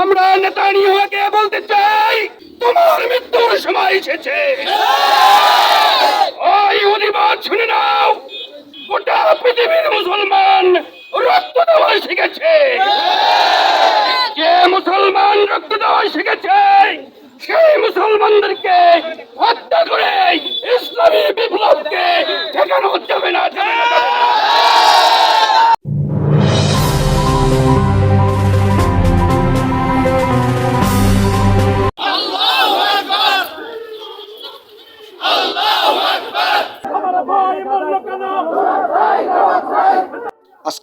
আমরা নেতানিয়াকে বলতে চাই তোমার মৃত্যুর সময় এসেছে। ওই অধিবাদ শুনে নাও গোটা পৃথিবীর মুসলমান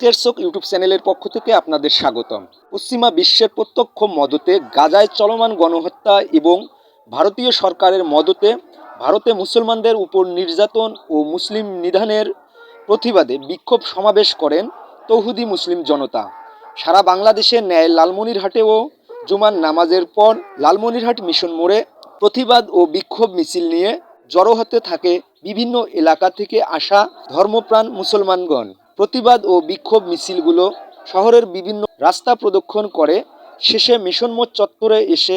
আজকের চোখ ইউটিউব চ্যানেলের পক্ষ থেকে আপনাদের স্বাগতম। পশ্চিমা বিশ্বের প্রত্যক্ষ মদতে গাজায় চলমান গণহত্যা এবং ভারতীয় সরকারের মদতে ভারতে মুসলমানদের উপর নির্যাতন ও মুসলিম নিধনের প্রতিবাদে বিক্ষোভ সমাবেশ করেন তৌহুদি মুসলিম জনতা। সারা বাংলাদেশে ন্যায় লালমনিরহাটেও জুমার নামাজের পর লালমনিরহাট মিশন মোড়ে প্রতিবাদ ও বিক্ষোভ মিছিল নিয়ে জড়ো হতে থাকে বিভিন্ন এলাকা থেকে আসা ধর্মপ্রাণ মুসলমানগণ। প্রতিবাদ ও বিক্ষোভ মিছিলগুলো শহরের বিভিন্ন রাস্তা প্রদক্ষিণ করে। শেষে মিশন মোড় চত্বরে এসে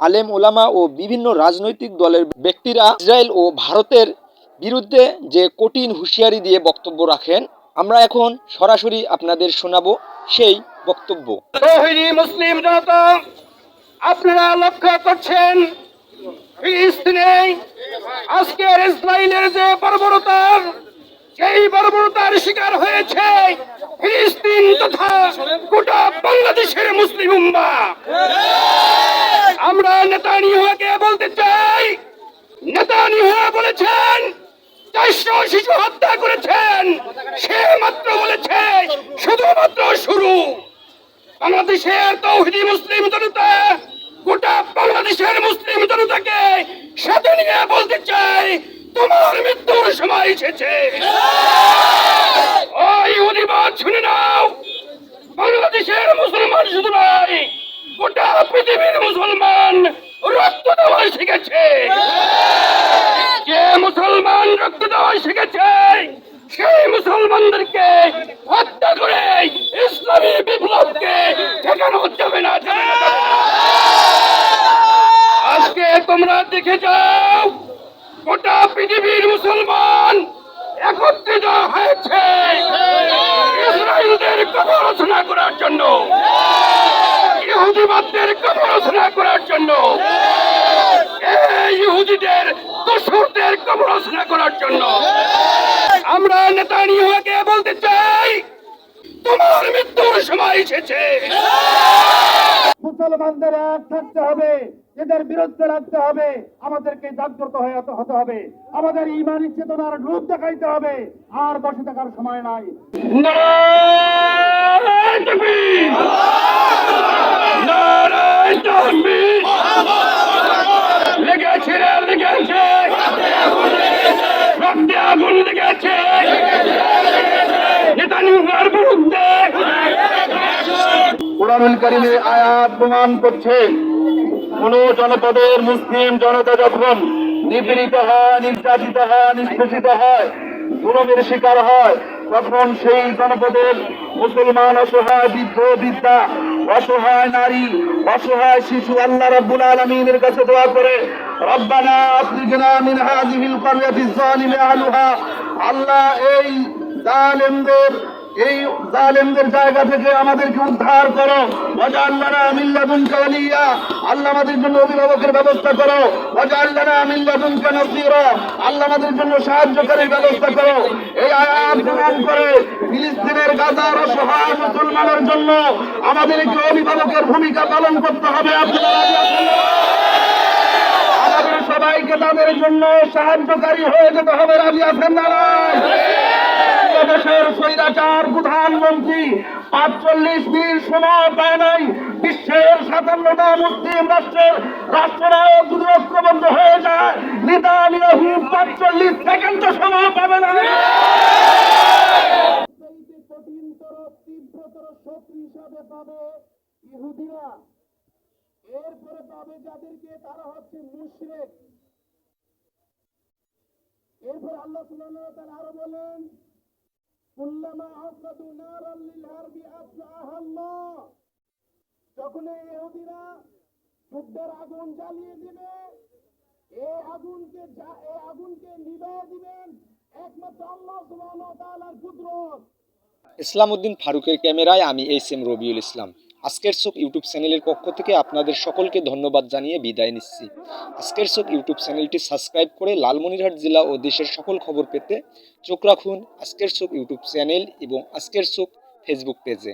আলেম ওলামা ও বিভিন্ন রাজনৈতিক দলের ব্যক্তিরা ইসরায়েল ও ভারতের বিরুদ্ধে যে কঠিন হুঁশিয়ারি দিয়ে বক্তব্য রাখেন, আমরা এখন সরাসরি আপনাদের শোনাবো সেই বক্তব্য। মুসলিম জনতা, আপনারা লক্ষ্য করছেন আজকের ইসরায়েলের যে বর্বরতার সেই বর্বরতার শিকার হয়েছে ফিলিস্তিন তথা গোটা বাংলাদেশের মুসলিম উম্মা। আমরা নেতানিয়াহুকে বলতে চাই, নেতানিয়াহু বলেছেন, চারশো শিশু হত্যা করেছেন, সে মাত্র বলেছে, শুধুমাত্র শুরু। বাংলাদেশের তৌহিদি মুসলিম জনতা, গোটা বাংলাদেশের মুসলিম জনতাকে সাথে নিয়ে বলতে তোমার মৃত্যুর সময় এসেছে। ও ইহুদিবাদ শুনে নাও। বাংলাদেশের মুসলমান শুধু নয় গোটা পৃথিবীর মুসলমান রক্ত দেওয়া শিখেছে। যে মুসলমান রক্ত দেওয়া শিখেছে সেই মুসলমানদেরকে হত্যা করে ইসলামী বিপ্লবকে ঠেকানো যাবে না। আজকে তোমরা দেখে যাও পৃথিবীর মুসলমান একত্রিত হয়েছে ইসরায়েলদের কবর রচনা করার জন্য, ইহুদিবাদদের কবর রচনা করার জন্য ইহুদিদের দোসরদের কবর রচনা করার জন্য। আমরা নেতানিয়াহুকে বলতে চাই, তোমার মৃত্যুর সময় এসেছে। মুসলমানদের এক থাকতে হবে, এদের বিরুদ্ধে রাখতে হবে, আমাদেরকে জাগ্রত হয়ে হতে- হবে, আমাদের ইমানি চেতনার রূপ দেখাইতে হবে, আর বসে থাকার সময় নাই। নারায়ণ কোরআনুল কারিমে আয়াত প্রমাণ করছে। কোন জনপদের মুসলিম জনতা যখন নিপীড়িত হয়, নির্যাতিত হয়, নিষ্পেষিত হয়, জুলুমের শিকার হয়, তখন সেই জনপদের মুসলমান অসহায় বৃদ্ধ, বৃদ্ধা, অসহায় নারী, অসহায় শিশু, আল্লাহ রাব্বুল আলামিনের কাছে দোয়া করে, রব্বানা আফরিকনা মিন হাযিহিল ক্বরয়াতিজ যালিমি আহলুহা। আল্লাহ এই জালেমদের এই জালেমদের জায়গা থেকে আমাদেরকে উদ্ধার করো। ওয়াজআলনা মিন লাদুনকা ওয়ালিয়া। আল্লাহ জন্য অভিভাবকের ব্যবস্থা করো। ওয়াজআলনা মিন লাদুনকা নাসীরা। আল্লাহ জন্য সাহায্যকারীর ব্যবস্থা করো। এই আয়াত করে ফিলিস্তিনের গাজার অসহায় মুসলমানের জন্য আমাদেরকে অভিভাবকের ভূমিকা পালন করতে হবে? আমাদের সবাইকে তাদের জন্য সাহায্যকারী হয়ে যেতে হবে। রাজি আছেন না? বাংলাদেশের স্বৈরাচার প্রধানমন্ত্রী পাঁচচল্লিশ দিন সময় পায় নাই। বিশ্বের সাতান্নটা মুসলিম রাষ্ট্রের রাষ্ট্রনায়ক যদি ঐক্যবদ্ধ হয়ে যায়, নেতানিয়াহু পাঁচচল্লিশ সেকেন্ড সময় পাবে না। তারা হচ্ছে মুশরিক। এরপর আল্লাহ আরও বলেন কুল্লামা আল্লাহ যখন এই ইহুদিরা আগুন জ্বালিয়ে দিবে আগুনকে আগুনকে দিবেন একমাত্র আল্লাহ ফারুকের ক্যামেরায় আমি এইচ এম রবিউল ইসলাম। আজকের চোখ ইউটিউব চ্যানেলের পক্ষ থেকে আপনাদের সকলকে ধন্যবাদ জানিয়ে বিদায় নিচ্ছি। আজকের চোখ ইউটিউব চ্যানেলটি সাবস্ক্রাইব করে লালমনিরহাট জেলা ও দেশের সকল খবর পেতে চোখ রাখুন আজকের চোখ ইউটিউব চ্যানেল এবং আজকের চোখ ফেসবুক পেজে।